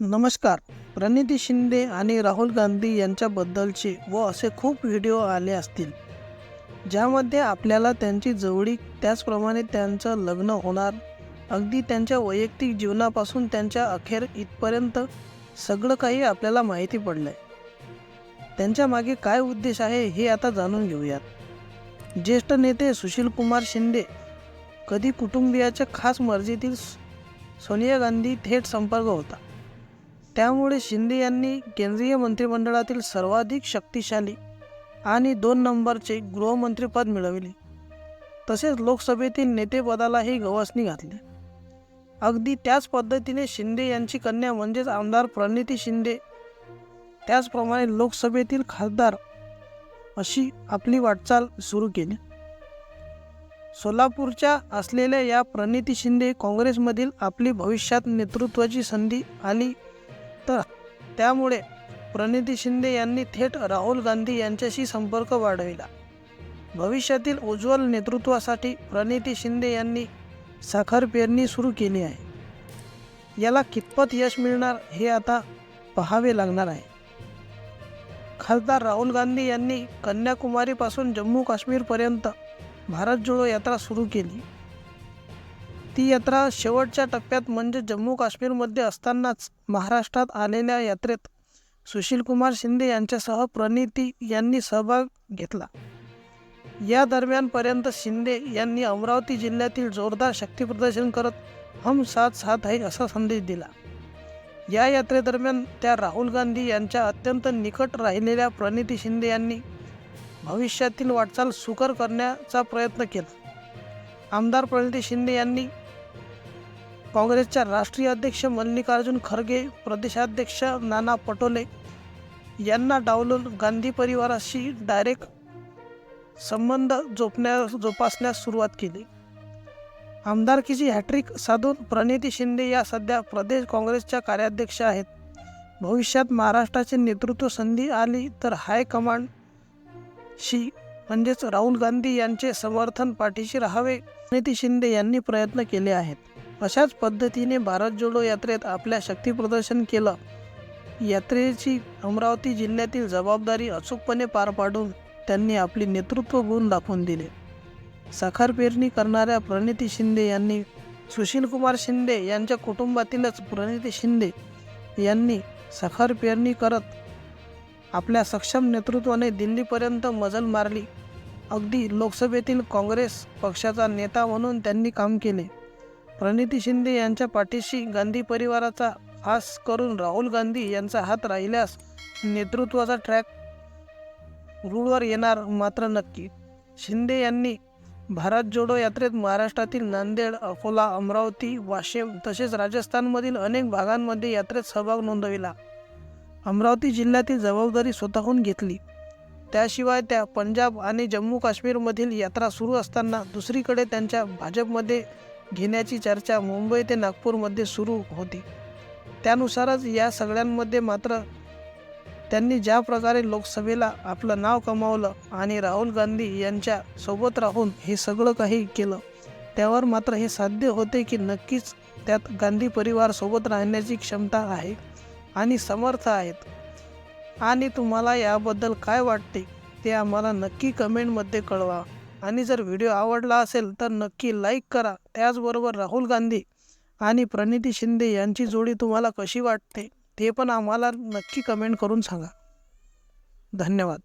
नमस्कार. प्रणिती शिंदे आणि राहुल गांधी यांच्याबद्दलचे व असे खूप व्हिडिओ आले असतील ज्यामध्ये आपल्याला त्यांची जवळीक त्याचप्रमाणे त्यांचं लग्न होणार अगदी त्यांच्या वैयक्तिक जीवनापासून त्यांच्या अखेर इथपर्यंत सगळं काही आपल्याला माहिती पडलं आहे त्यांच्या मागे काय उद्देश आहे हे आता जाणून घेऊयात. ज्येष्ठ नेते सुशीलकुमार शिंदे कधी कुटुंबियाच्या खास मर्जीतील सोनिया गांधी थेट संपर्क होता. त्यामुळे शिंदे यांनी केंद्रीय मंत्रिमंडळातील सर्वाधिक शक्तिशाली आणि दोन नंबरचे गृहमंत्रीपद मिळविले. तसेच लोकसभेतील नेतेपदालाही गवसणी घातली. अगदी त्याच पद्धतीने शिंदे यांची कन्या म्हणजेच आमदार प्रणिती शिंदे त्याचप्रमाणे लोकसभेतील खासदार अशी आपली वाटचाल सुरू केली. सोलापूरच्या असलेल्या या प्रणिती शिंदे काँग्रेसमधील आपली भविष्यात नेतृत्वाची संधी आली तर त्यामुळे प्रणिती शिंदे यांनी थेट राहुल गांधी यांच्याशी संपर्क वाढविला. भविष्यातील उज्ज्वल नेतृत्वासाठी प्रणिती शिंदे यांनी साखर पेरणी सुरू केली आहे. याला कितपत यश मिळणार हे आता पाहावे लागणार आहे. खासदार राहुल गांधी यांनी कन्याकुमारीपासून जम्मू काश्मीरपर्यंत भारत जोडो यात्रा सुरू केली. ती यात्रा शेवटच्या टप्प्यात म्हणजे जम्मू काश्मीरमध्ये असतानाच महाराष्ट्रात आलेल्या यात्रेत. सुशीलकुमार शिंदे यांच्यासह प्रणिती यांनी सहभाग घेतला. या दरम्यानपर्यंत शिंदे यांनी अमरावती जिल्ह्यातील जोरदार शक्तीप्रदर्शन करत हम साथ साथ आहे असा संदेश दिला. या यात्रेदरम्यान त्या राहुल गांधी यांच्या अत्यंत निकट राहिलेल्या प्रणिती शिंदे यांनी भविष्यातील वाटचाल सुकर करण्याचा प्रयत्न केला. आमदार प्रणिती शिंदे यांनी काँग्रेसच्या राष्ट्रीय अध्यक्ष मल्लिकार्जुन खरगे प्रदेशाध्यक्ष नाना पटोले यांना डावलून गांधी परिवाराशी डायरेक्ट संबंध जोपण्या जोपासण्यास सुरुवात केली. आमदारकीची हॅट्रिक साधून प्रणिती शिंदे या सध्या प्रदेश काँग्रेसच्या कार्याध्यक्ष आहेत. भविष्यात महाराष्ट्राचे नेतृत्व संधी आली तर हायकमांड शी म्हणजेच राहुल गांधी यांचे समर्थन पाठीशी राहावे प्रणिती शिंदे यांनी प्रयत्न केले आहेत. अशाच पद्धतीने भारत जोडो यात्रेत आपल्या शक्तीप्रदर्शन केलं. यात्रेची अमरावती जिल्ह्यातील जबाबदारी अचूकपणे पार पाडून त्यांनी आपली नेतृत्व गुण दाखवून दिले. साखर पेरणी करणाऱ्या प्रणिती शिंदे यांनी सुशीलकुमार शिंदे यांच्या कुटुंबातीलच प्रणिती शिंदे यांनी साखर पेरणी करत आपल्या सक्षम नेतृत्वाने दिल्लीपर्यंत मजल मारली. अगदी लोकसभेतील काँग्रेस पक्षाचा नेता म्हणून त्यांनी काम केले. प्रणिती शिंदे यांच्या पाठीशी गांधी परिवाराचा खास करून राहुल गांधी यांचा हात राहिल्यास नेतृत्वाचा ट्रॅक रूळवर येणार मात्र नक्की. शिंदे यांनी भारत जोडो यात्रेत महाराष्ट्रातील नांदेड अकोला अमरावती वाशिम तसेच राजस्थानमधील अनेक भागांमध्ये यात्रेत सहभाग नोंदविला. अमरावती जिल्ह्यातील जबाबदारी स्वतःहून घेतली. त्याशिवाय त्या पंजाब आणि जम्मू काश्मीरमधील यात्रा सुरू असताना दुसरीकडे त्यांच्या भाजपमध्ये घेण्याची चर्चा मुंबई ते नागपूरमध्ये सुरू होती. त्यानुसारच या सगळ्यांमध्ये मात्र त्यांनी ज्या प्रकारे लोकसभेला आपलं नाव कमावलं आणि राहुल गांधी यांच्या सोबत राहून हे सगळं काही केलं त्यावर मात्र हे साध्य होते की नक्कीच त्यात गांधी परिवार सोबत राहण्याची क्षमता आहे आणि समर्थ आहेत. आणि तुम्हाला याबद्दल काय वाटते ते आम्हाला नक्की कमेंटमध्ये कळवा. आणि जर व्हिडिओ आवडला असेल तर नक्की लाईक करा. त्याचबरोबर राहुल गांधी आणि प्रणिती शिंदे यांची जोडी तुम्हाला कशी वाटते ते पण आम्हाला नक्की कमेंट करून सांगा. धन्यवाद.